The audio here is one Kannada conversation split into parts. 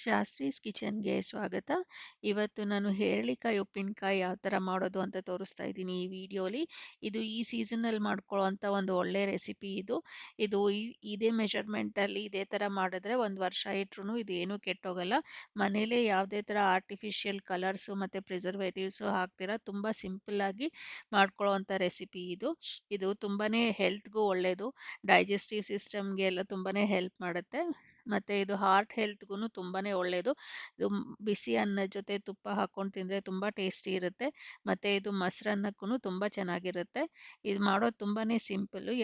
ಶಾಸ್ತ್ರೀಸ್ ಕಿಚನ್‌ಗೆ ಸ್ವಾಗತ. ಇವತ್ತು ನಾನು ಹೇರಳಿಕಾಯಿ ಉಪ್ಪಿನಕಾಯಿ ಯಾವ ಥರ ಮಾಡೋದು ಅಂತ ತೋರಿಸ್ತಾ ಇದ್ದೀನಿ ಈ ವಿಡಿಯೋಲಿ. ಇದು ಈ ಸೀಸನಲ್ಲಿ ಮಾಡ್ಕೊಳ್ಳೋವಂಥ ಒಂದು ಒಳ್ಳೆ ರೆಸಿಪಿ ಇದು. ಇದು ಇದೇ ಮೆಷರ್‌ಮೆಂಟಲ್ಲಿ ಇದೇ ಥರ ಮಾಡಿದ್ರೆ ಒಂದು ವರ್ಷ ಇಟ್ರೂ ಇದು ಏನೂ ಕೆಟ್ಟೋಗಲ್ಲ. ಮನೇಲೇ ಯಾವುದೇ ಥರ ಆರ್ಟಿಫಿಷಿಯಲ್ ಕಲರ್ಸು ಮತ್ತು ಪ್ರಿಸರ್ವೇಟಿವ್ಸು ತುಂಬಾ ತುಂಬ ಸಿಂಪಲ್ಲಾಗಿ ಮಾಡ್ಕೊಳ್ಳೋವಂಥ ರೆಸಿಪಿ ಇದು. ಇದು ತುಂಬಾನೇ ಹೆಲ್ತ್‌ಗೂ ಒಳ್ಳೆಯದು. ಡೈಜೆಸ್ಟಿವ್ ಸಿಸ್ಟಮ್‌ಗೆ ಎಲ್ಲ ತುಂಬಾನೇ ಹೆಲ್ಪ್ ಮಾಡುತ್ತೆ. ಮತ್ತು ಇದು ಹಾರ್ಟ್ ಹೆಲ್ತ್‌ಗೂ ತುಂಬಾನೇ ಒಳ್ಳೆಯದು. ಇದು ಬಿಸಿ ಅನ್ನದ ಜೊತೆ ತುಪ್ಪ ಹಾಕ್ಕೊಂಡು ತಿಂದರೆ ತುಂಬ ಟೇಸ್ಟಿ ಇರುತ್ತೆ. ಮತ್ತು ಇದು ಮೊಸರನ್ನಕ್ಕೂ ತುಂಬ ಚೆನ್ನಾಗಿರುತ್ತೆ. ಇದು ಮಾಡೋದು ತುಂಬಾನೇ ಸಿಂಪಲ್ಲು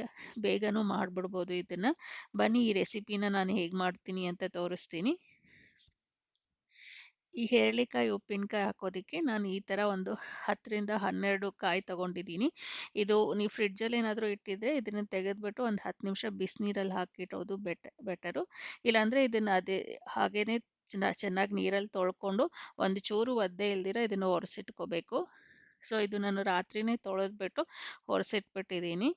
ಬೇಗನೂ ಮಾಡಿಬಿಡ್ಬೋದು ಇದನ್ನು. ಬನ್ನಿ ಈ ರೆಸಿಪಿನ ನಾನು ಹೇಗೆ ಮಾಡ್ತೀನಿ ಅಂತ ತೋರಿಸ್ತೀನಿ. ಈ ಹೇರಳಿಕಾಯಿ ಉಪ್ಪಿನಕಾಯಿ ಹಾಕೋದಕ್ಕೆ ನಾನು ಈ ಥರ ಒಂದು 10ರಿಂದ 12 ಕಾಯಿ ತಗೊಂಡಿದ್ದೀನಿ. ಇದು ನೀವು ಫ್ರಿಡ್ಜಲ್ಲಿ ಏನಾದರೂ ಇಟ್ಟಿದ್ರೆ ಇದನ್ನು ತೆಗೆದುಬಿಟ್ಟು ಒಂದು 10 ನಿಮಿಷ ಬಿಸಿನೀರಲ್ಲಿ ಹಾಕಿಟ್ಟೋದು ಬೆಟ್, ಬೆಟರು. ಇಲ್ಲಾಂದರೆ ಇದನ್ನು ಅದೇ ಚೆನ್ನ ಚೆನ್ನಾಗಿ ನೀರಲ್ಲಿ ತೊಳ್ಕೊಂಡು ಒಂದು ಚೂರು ಒದ್ದೆ ಇಲ್ದಿರ ಇದನ್ನು ಒರೆಸಿಟ್ಕೋಬೇಕು. ಸೊ, ಇದು ನಾನು ರಾತ್ರಿನೇ ತೊಳೆದ್ಬಿಟ್ಟು ಒರೆಸಿಟ್ಬಿಟ್ಟಿದ್ದೀನಿ.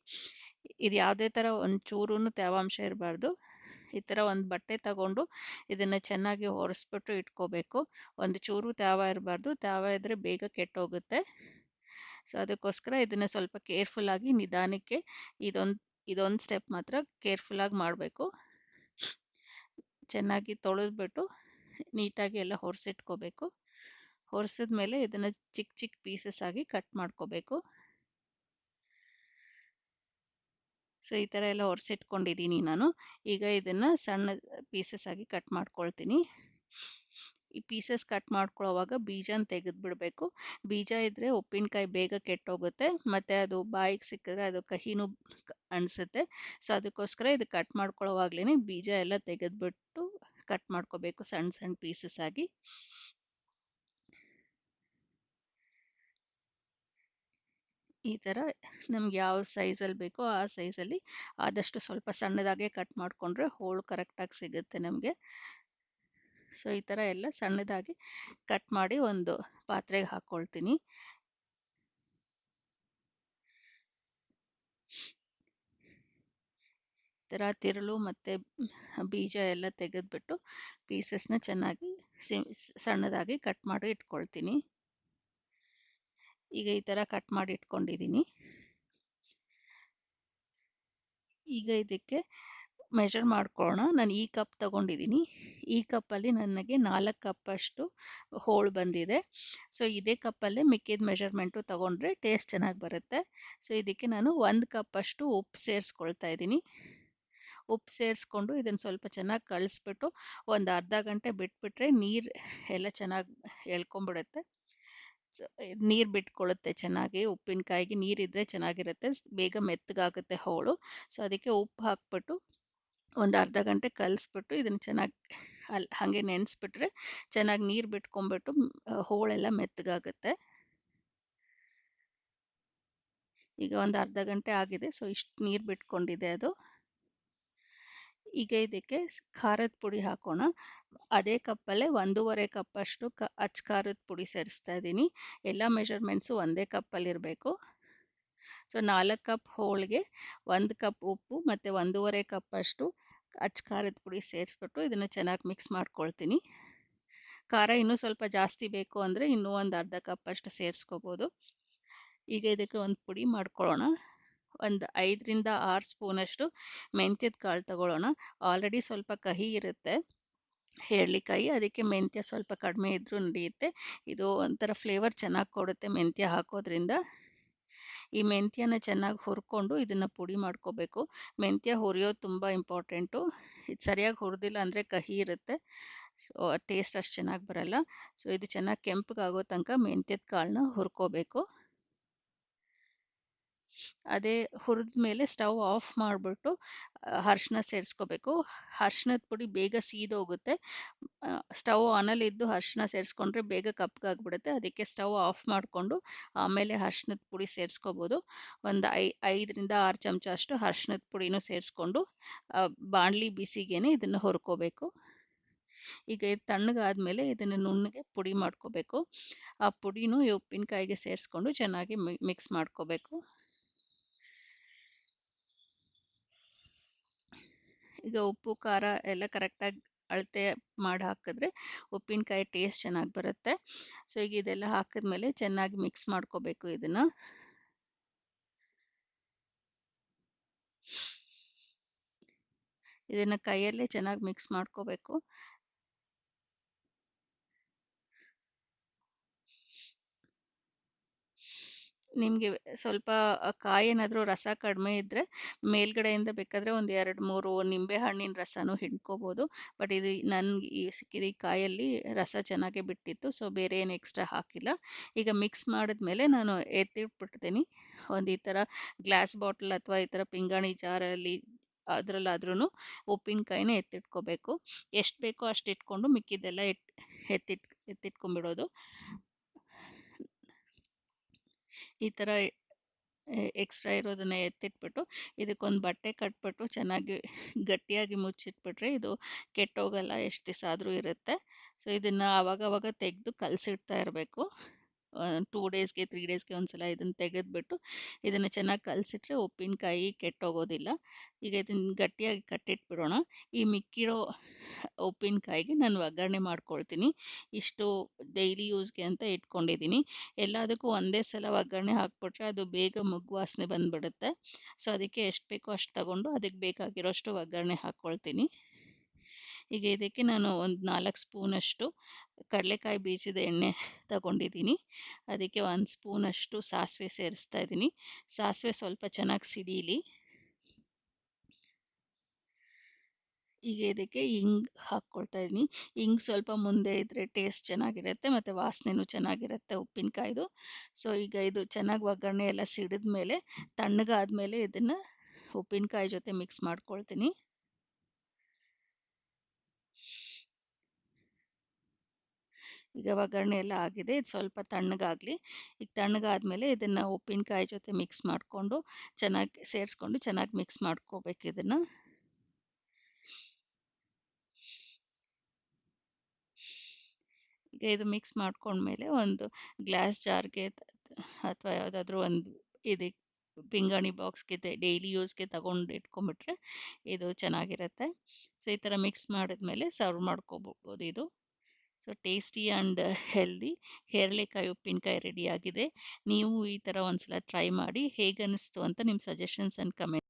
ಇದು ಯಾವುದೇ ಥರ ಒಂದು ಚೂರೂ ತೇವಾಂಶ ಇರಬಾರ್ದು. ಈ ಥರ ಒಂದು ಬಟ್ಟೆ ತಗೊಂಡು ಇದನ್ನು ಚೆನ್ನಾಗಿ ಒರೆಸ್ಬಿಟ್ಟು ಇಟ್ಕೋಬೇಕು. ಒಂದು ಚೂರು ತೇವ ಇರಬಾರ್ದು. ತೇವ ಇದ್ದರೆ ಬೇಗ ಕೆಟ್ಟೋಗುತ್ತೆ. ಸೊ ಅದಕ್ಕೋಸ್ಕರ ಇದನ್ನು ಸ್ವಲ್ಪ ಕೇರ್ಫುಲ್ಲಾಗಿ ನಿಧಾನಕ್ಕೆ ಇದೊಂದು ಇದೊಂದು ಸ್ಟೆಪ್ ಮಾತ್ರ ಕೇರ್ಫುಲ್ಲಾಗಿ ಮಾಡಬೇಕು. ಚೆನ್ನಾಗಿ ತೊಳೆದ್ಬಿಟ್ಟು ನೀಟಾಗಿ ಎಲ್ಲ ಒರೆಸಿಟ್ಕೋಬೇಕು. ಮೇಲೆ ಇದನ್ನು ಚಿಕ್ಕ ಚಿಕ್ಕ ಪೀಸಸ್ ಆಗಿ ಕಟ್ ಮಾಡ್ಕೋಬೇಕು. ಸೊ, ಈ ಥರ ಎಲ್ಲ ಒರೆಸಿಟ್ಕೊಂಡಿದ್ದೀನಿ ನಾನು. ಈಗ ಇದನ್ನು ಸಣ್ಣ ಪೀಸಸ್ ಆಗಿ ಕಟ್ ಮಾಡ್ಕೊಳ್ತೀನಿ. ಈ ಪೀಸಸ್ ಕಟ್ ಮಾಡ್ಕೊಳ್ಳೋವಾಗ ಬೀಜನ ತೆಗೆದ್ಬಿಡಬೇಕು. ಬೀಜ ಇದ್ದರೆ ಉಪ್ಪಿನಕಾಯಿ ಬೇಗ ಕೆಟ್ಟೋಗುತ್ತೆ. ಮತ್ತು ಅದು ಬಾಯಿಗೆ ಸಿಕ್ಕಿದ್ರೆ ಅದು ಕಹಿನೂ ಅನಿಸುತ್ತೆ. ಸೊ, ಅದಕ್ಕೋಸ್ಕರ ಇದು ಕಟ್ ಮಾಡ್ಕೊಳ್ಳೋವಾಗ್ಲೇ ಬೀಜ ಎಲ್ಲ ತೆಗೆದ್ಬಿಟ್ಟು ಕಟ್ ಮಾಡ್ಕೋಬೇಕು ಸಣ್ಣ ಸಣ್ಣ ಪೀಸಸ್ ಆಗಿ. ಈ ಥರ ನಮ್ಗೆ ಯಾವ ಸೈಜಲ್ಲಿ ಬೇಕೋ ಆ ಸೈಜಲ್ಲಿ ಆದಷ್ಟು ಸ್ವಲ್ಪ ಸಣ್ಣದಾಗೆ ಕಟ್ ಮಾಡಿಕೊಂಡ್ರೆ ಹೋಳು ಕರೆಕ್ಟಾಗಿ ಸಿಗುತ್ತೆ ನಮಗೆ. ಸೊ ಈ ಥರ ಎಲ್ಲ ಸಣ್ಣದಾಗಿ ಕಟ್ ಮಾಡಿ ಒಂದು ಪಾತ್ರೆಗೆ ಹಾಕ್ಕೊಳ್ತೀನಿ. ಥರ ತಿರುಳು ಮತ್ತು ಬೀಜ ಎಲ್ಲ ತೆಗೆದ್ಬಿಟ್ಟು ಪೀಸಸ್‌ನ ಚೆನ್ನಾಗಿ ಸಿ ಸಣ್ಣದಾಗಿ ಕಟ್ ಮಾಡಿ ಇಟ್ಕೊಳ್ತೀನಿ. ಈಗ ಈ ಥರ ಕಟ್ ಮಾಡಿ ಇಟ್ಕೊಂಡಿದ್ದೀನಿ. ಈಗ ಇದಕ್ಕೆ ಮೆಷರ್ ಮಾಡ್ಕೊಳ್ಳೋಣ. ನಾನು ಈ ಕಪ್ ತಗೊಂಡಿದ್ದೀನಿ. ಈ ಕಪ್ಪಲ್ಲಿ ನನಗೆ ನಾಲ್ಕು ಕಪ್ಪಷ್ಟು ಹೋಳು ಬಂದಿದೆ. ಸೊ ಇದೇ ಕಪ್ಪಲ್ಲೇ ಮಿಕ್ಕಿದ ಮೆಷರ್‌ಮೆಂಟು ತಗೊಂಡ್ರೆ ಟೇಸ್ಟ್ ಚೆನ್ನಾಗಿ ಬರುತ್ತೆ. ಸೊ ಇದಕ್ಕೆ ನಾನು ಒಂದು ಕಪ್ಪಷ್ಟು ಉಪ್ಪು ಸೇರಿಸ್ಕೊಳ್ತಾ ಇದ್ದೀನಿ. ಉಪ್ಪು ಸೇರಿಸ್ಕೊಂಡು ಇದನ್ನು ಸ್ವಲ್ಪ ಚೆನ್ನಾಗಿ ಕಳಿಸ್ಬಿಟ್ಟು ಒಂದು ಅರ್ಧ ಗಂಟೆ ಬಿಟ್ಬಿಟ್ರೆ ನೀರು ಎಲ್ಲ ಚೆನ್ನಾಗಿ ಎಳ್ಕೊಂಬಿಡುತ್ತೆ. ನೀರು ಬಿಟ್ಕೊಳ್ಳುತ್ತೆ ಚೆನ್ನಾಗಿ. ಉಪ್ಪಿನಕಾಯಿಗೆ ನೀರಿದ್ರೆ ಚೆನ್ನಾಗಿರುತ್ತೆ. ಬೇಗ ಮೆತ್ತಗಾಗುತ್ತೆ ಹೋಳು. ಸೊ, ಅದಕ್ಕೆ ಉಪ್ಪು ಹಾಕ್ಬಿಟ್ಟು ಒಂದು ಅರ್ಧ ಗಂಟೆ ಕಲಿಸ್ಬಿಟ್ಟು ಇದನ್ನು ಚೆನ್ನಾಗಿ ಅಲ್ಲಿ ಹಾಗೆ ನೆನೆಸ್ಬಿಟ್ರೆ ಚೆನ್ನಾಗಿ ನೀರು ಬಿಟ್ಕೊಂಬಿಟ್ಟು ಹೋಳೆಲ್ಲ ಮೆತ್ತಗಾಗುತ್ತೆ. ಈಗ ಒಂದು ಅರ್ಧ ಗಂಟೆ ಆಗಿದೆ. ಸೊ ಇಷ್ಟು ನೀರು ಬಿಟ್ಕೊಂಡಿದೆ ಅದು. ಈಗ ಇದಕ್ಕೆ ಖಾರದ ಪುಡಿ ಹಾಕೋಣ. ಅದೇ ಕಪ್ಪಲ್ಲೇ 1 1/2 ಕಪ್ಪಷ್ಟು ಕ, ಅಚ್ಚ ಖಾರದ ಪುಡಿ ಸೇರಿಸ್ತಾ ಇದ್ದೀನಿ. ಎಲ್ಲ ಮೆಷರ್‌ಮೆಂಟ್ಸು ಒಂದೇ ಕಪ್ಪಲ್ಲಿರಬೇಕು. ಸೊ, ನಾಲ್ಕು ಕಪ್ ಹೋಳಿಗೆ, ಒಂದು ಕಪ್ ಉಪ್ಪು ಮತ್ತು 1 1/2 ಕಪ್ಪಷ್ಟು ಅಚ್ಚ ಖಾರದ ಪುಡಿ ಸೇರಿಸ್ಬಿಟ್ಟು ಇದನ್ನು ಚೆನ್ನಾಗಿ ಮಿಕ್ಸ್ ಮಾಡ್ಕೊಳ್ತೀನಿ. ಖಾರ ಇನ್ನೂ ಸ್ವಲ್ಪ ಜಾಸ್ತಿ ಬೇಕು ಅಂದರೆ ಇನ್ನೂ ಒಂದು ಅರ್ಧ ಕಪ್ಪಷ್ಟು ಸೇರಿಸ್ಕೋಬೋದು. ಈಗ ಇದಕ್ಕೆ ಒಂದು ಪುಡಿ ಮಾಡ್ಕೊಳ್ಳೋಣ. ಒಂದು 5ರಿಂದ 6 ಸ್ಪೂನಷ್ಟು ಮೆಂತ್ಯದ ಕಾಳು ತಗೊಳ್ಳೋಣ. ಆಲ್ರೆಡಿ ಸ್ವಲ್ಪ ಕಹಿ ಇರುತ್ತೆ ಹೇರಳಿಕಾಯಿ. ಅದಕ್ಕೆ ಮೆಂತ್ಯ ಸ್ವಲ್ಪ ಕಡಿಮೆ ಇದ್ದರೂ ನಡೆಯುತ್ತೆ. ಇದು ಒಂಥರ ಫ್ಲೇವರ್ ಚೆನ್ನಾಗಿ ಕೊಡುತ್ತೆ ಮೆಂತ್ಯ ಹಾಕೋದ್ರಿಂದ. ಈ ಮೆಂತ್ಯನ ಚೆನ್ನಾಗಿ ಹುರ್ಕೊಂಡು ಇದನ್ನು ಪುಡಿ ಮಾಡ್ಕೋಬೇಕು. ಮೆಂತ್ಯ ಹುರಿಯೋದು ತುಂಬ ಇಂಪಾರ್ಟೆಂಟು. ಇದು ಸರಿಯಾಗಿ ಹುರಿದಿಲ್ಲ ಅಂದರೆ ಕಹಿ ಇರುತ್ತೆ. ಸೊ ಟೇಸ್ಟ್ ಅಷ್ಟು ಚೆನ್ನಾಗಿ ಬರಲ್ಲ. ಸೊ ಇದು ಚೆನ್ನಾಗಿ ಕೆಂಪಗಾಗೋ ತನಕ ಮೆಂತ್ಯದ ಕಾಳನ್ನ ಹುರ್ಕೋಬೇಕು. ಅದೇ ಹುರಿದ ಮೇಲೆ ಸ್ಟವ್ ಆಫ್ ಮಾಡಿಬಿಟ್ಟು ಅರಿಶಿನ ಸೇರಿಸ್ಕೋಬೇಕು. ಅರಿಶಿನದ ಪುಡಿ ಬೇಗ ಸೀದೋಗುತ್ತೆ. ಸ್ಟವ್ ಆನಲ್ಲಿದ್ದು ಅರಿಶಿನ ಸೇರಿಸ್ಕೊಂಡ್ರೆ ಬೇಗ ಕಪ್ಪಗಾಗ್ಬಿಡುತ್ತೆ. ಅದಕ್ಕೆ ಸ್ಟವ್ ಆಫ್ ಮಾಡಿಕೊಂಡು ಆಮೇಲೆ ಅರಿಶಿನದ ಪುಡಿ ಸೇರಿಸ್ಕೋಬೋದು. ಒಂದು ಐ 5ರಿಂದ 6 ಚಮಚ ಅಷ್ಟು ಅರ್ಶಿನದ ಪುಡಿನೂ ಸೇರಿಸ್ಕೊಂಡು ಬಾಣಲಿ ಬಿಸಿಗೇನೆ ಇದನ್ನು ಹುರ್ಕೋಬೇಕು. ಈಗ ಇದು ತಣ್ಣಗಾದ್ಮೇಲೆ ಇದನ್ನು ನುಣ್ಣಗೆ ಪುಡಿ ಮಾಡ್ಕೋಬೇಕು. ಆ ಪುಡಿನೂ ಈ ಉಪ್ಪಿನಕಾಯಿಗೆ ಸೇರಿಸ್ಕೊಂಡು ಚೆನ್ನಾಗಿ ಮಿಕ್ಸ್ ಮಾಡ್ಕೋಬೇಕು. ಈಗ ಉಪ್ಪು, ಖಾರ ಎಲ್ಲ ಕರೆಕ್ಟಾಗಿ ಅಳತೆ ಮಾಡಿ ಹಾಕಿದ್ರೆ ಉಪ್ಪಿನಕಾಯಿ ಟೇಸ್ಟ್ ಚೆನ್ನಾಗಿ ಬರುತ್ತೆ. ಸೊ ಈಗ ಇದೆಲ್ಲ ಹಾಕಿದ್ಮೇಲೆ ಚೆನ್ನಾಗಿ ಮಿಕ್ಸ್ ಮಾಡ್ಕೋಬೇಕು ಇದನ್ನು. ಇದನ್ನು ಕೈಯಲ್ಲೇ ಚೆನ್ನಾಗಿ ಮಿಕ್ಸ್ ಮಾಡ್ಕೋಬೇಕು. ನಿಮಗೆ ಸ್ವಲ್ಪ ಕಾಯಿ ಏನಾದರೂ ರಸ ಕಡಿಮೆ ಇದ್ದರೆ ಮೇಲ್ಗಡೆಯಿಂದ ಬೇಕಾದರೆ ಒಂದು ಎರಡು ಮೂರು ನಿಂಬೆ ಹಣ್ಣಿನ ರಸನೂ ಹಿಂಡ್ಕೋಬೋದು. ಬಟ್ ಇದು ನನಗೆ ಈ ಸಿಕ್ಕಿದ ಕಾಯಲ್ಲಿ ರಸ ಚೆನ್ನಾಗೇ ಬಿಟ್ಟಿತ್ತು, ಸೊ ಬೇರೆ ಏನು ಎಕ್ಸ್ಟ್ರಾ ಹಾಕಿಲ್ಲ. ಈಗ ಮಿಕ್ಸ್ ಮಾಡಿದ್ಮೇಲೆ ನಾನು ಎತ್ತಿಟ್ಬಿಡ್ತೀನಿ. ಒಂದು ಈ ಥರ ಗ್ಲಾಸ್ ಬಾಟಲ್ ಅಥವಾ ಈ ಥರ ಪಿಂಗಾಣಿ ಜಾರಲ್ಲಿ ಅದರಲ್ಲಾದ್ರೂ ಉಪ್ಪಿನಕಾಯಿನ ಎತ್ತಿಟ್ಕೋಬೇಕು. ಎಷ್ಟು ಬೇಕೋ ಅಷ್ಟು ಇಟ್ಕೊಂಡು ಮಿಕ್ಕಿದ್ದೆಲ್ಲ ಎತ್ ಎತ್ತಿಟ್, ಎತ್ತಿಟ್ಕೊಂಡ್ಬಿಡೋದು. ಈ ಥರ ಎಕ್ಸ್ಟ್ರಾ ಇರೋದನ್ನು ಎತ್ತಿಟ್ಬಿಟ್ಟು, ಇದಕ್ಕೊಂದು ಬಟ್ಟೆ ಕಟ್ಬಿಟ್ಟು ಚೆನ್ನಾಗಿ ಗಟ್ಟಿಯಾಗಿ ಮುಚ್ಚಿಟ್ಬಿಟ್ರೆ ಇದು ಕೆಟ್ಟೋಗಲ್ಲ, ಎಷ್ಟು ದಿವಸ ಆದರೂ ಇರುತ್ತೆ. ಸೊ ಇದನ್ನು ಆವಾಗವಾಗ ತೆಗೆದು ಕಲಸಿಡ್ತಾ ಇರಬೇಕು. ಟೂ ಡೇಸ್ಗೆ ತ್ರೀ ಡೇಸ್ಗೆ ಒಂದ್ಸಲ ಇದನ್ನು ತೆಗೆದ್ಬಿಟ್ಟು ಇದನ್ನು ಚೆನ್ನಾಗಿ ಕಲಸಿಟ್ರೆ ಉಪ್ಪಿನಕಾಯಿ ಕೆಟ್ಟೋಗೋದಿಲ್ಲ. ಈಗ ಇದನ್ನು ಗಟ್ಟಿಯಾಗಿ ಕಟ್ಟಿಟ್ಬಿಡೋಣ. ಈ ಮಿಕ್ಕಿರೋ ಉಪ್ಪಿನಕಾಯಿಗೆ ನಾನು ಒಗ್ಗರಣೆ ಮಾಡ್ಕೊಳ್ತೀನಿ. ಇಷ್ಟು ಡೈಲಿ ಯೂಸ್ಗೆ ಅಂತ ಇಟ್ಕೊಂಡಿದ್ದೀನಿ ಎಲ್ಲದಕ್ಕೂ ಒಂದೇ ಸಲ ಒಗ್ಗರಣೆ ಹಾಕ್ಬಿಟ್ರೆ ಅದು ಬೇಗ ಮುಗ್ವಾಸನೆ ಬಂದುಬಿಡುತ್ತೆ. ಸೊ ಅದಕ್ಕೆ ಎಷ್ಟು ಬೇಕೋ ಅಷ್ಟು ತಗೊಂಡು ಅದಕ್ಕೆ ಬೇಕಾಗಿರೋಷ್ಟು ಒಗ್ಗರಣೆ ಹಾಕ್ಕೊಳ್ತೀನಿ ಈಗ ಇದಕ್ಕೆ ನಾನು ಒಂದು ನಾಲ್ಕು ಸ್ಪೂನಷ್ಟು ಕಡಲೆಕಾಯಿ ಬೀಜದ ಎಣ್ಣೆ ತಗೊಂಡಿದ್ದೀನಿ. ಅದಕ್ಕೆ ಒಂದು ಸ್ಪೂನಷ್ಟು ಸಾಸಿವೆ ಸೇರಿಸ್ತಾ ಇದ್ದೀನಿ. ಸಾಸಿವೆ ಸ್ವಲ್ಪ ಚೆನ್ನಾಗಿ ಸಿಡೀಲಿ. ಈಗ ಇದಕ್ಕೆ ಹಿಂಗ್ ಹಾಕ್ಕೊಳ್ತಾ ಇದ್ದೀನಿ. ಹಿಂಗ್ ಸ್ವಲ್ಪ ಮುಂದೆ ಇದ್ರೆ ಟೇಸ್ಟ್ ಚೆನ್ನಾಗಿರುತ್ತೆ ಮತ್ತು ವಾಸನೆನೂ ಚೆನ್ನಾಗಿರುತ್ತೆ ಉಪ್ಪಿನಕಾಯ್ದು. ಸೊ ಈಗ ಇದು ಚೆನ್ನಾಗಿ ಒಗ್ಗರಣೆ ಎಲ್ಲ ಸಿಡಿದ ಮೇಲೆ ತಣ್ಣಗಾದ್ಮೇಲೆ ಇದನ್ನು ಉಪ್ಪಿನಕಾಯಿ ಜೊತೆ ಮಿಕ್ಸ್ ಮಾಡ್ಕೊಳ್ತೀನಿ. ಈಗ ಒಗ್ಗರಣೆ ಎಲ್ಲ ಆಗಿದೆ, ಇದು ಸ್ವಲ್ಪ ತಣ್ಣಗಾಗಲಿ. ಈಗ ತಣ್ಣಗಾದ್ಮೇಲೆ ಇದನ್ನು ಉಪ್ಪಿನಕಾಯಿ ಜೊತೆ ಮಿಕ್ಸ್ ಮಾಡಿಕೊಂಡು ಚೆನ್ನಾಗಿ ಸೇರಿಸ್ಕೊಂಡು ಚೆನ್ನಾಗಿ ಮಿಕ್ಸ್ ಮಾಡ್ಕೋಬೇಕು ಇದನ್ನು. ಈಗ ಇದು ಮಿಕ್ಸ್ ಮಾಡ್ಕೊಂಡ್ಮೇಲೆ ಒಂದು ಗ್ಲಾಸ್ ಜಾರ್ಗೆ ಅಥವಾ ಯಾವುದಾದ್ರೂ ಒಂದು ಇದಕ್ಕೆ ಪಿಂಗಾಣಿ ಬಾಕ್ಸ್ಗೆ ಡೈಲಿ ಯೂಸ್ಗೆ ತಗೊಂಡು ಇಟ್ಕೊಂಡ್ಬಿಟ್ರೆ ಇದು ಚೆನ್ನಾಗಿರುತ್ತೆ. ಸೊ ಈ ಥರ ಮಿಕ್ಸ್ ಮಾಡಿದ್ಮೇಲೆ ಸರ್ವ್ ಮಾಡ್ಕೋಬೋದು ಇದು. ಸೊ ಟೇಸ್ಟಿ ಆ್ಯಂಡ್ ಹೆಲ್ದಿ ಹೇರಳೆಕಾಯಿ ಉಪ್ಪಿನಕಾಯಿ ರೆಡಿ ಆಗಿದೆ. ನೀವು ಈ ಥರ ಒಂದ್ಸಲ ಟ್ರೈ ಮಾಡಿ ಹೇಗೆ ಅನ್ನಿಸ್ತು ಅಂತ ನಿಮ್ಮ ಸಜೆಷನ್ಸ್ ಆ್ಯಂಡ್ ಕಮೆಂಟ್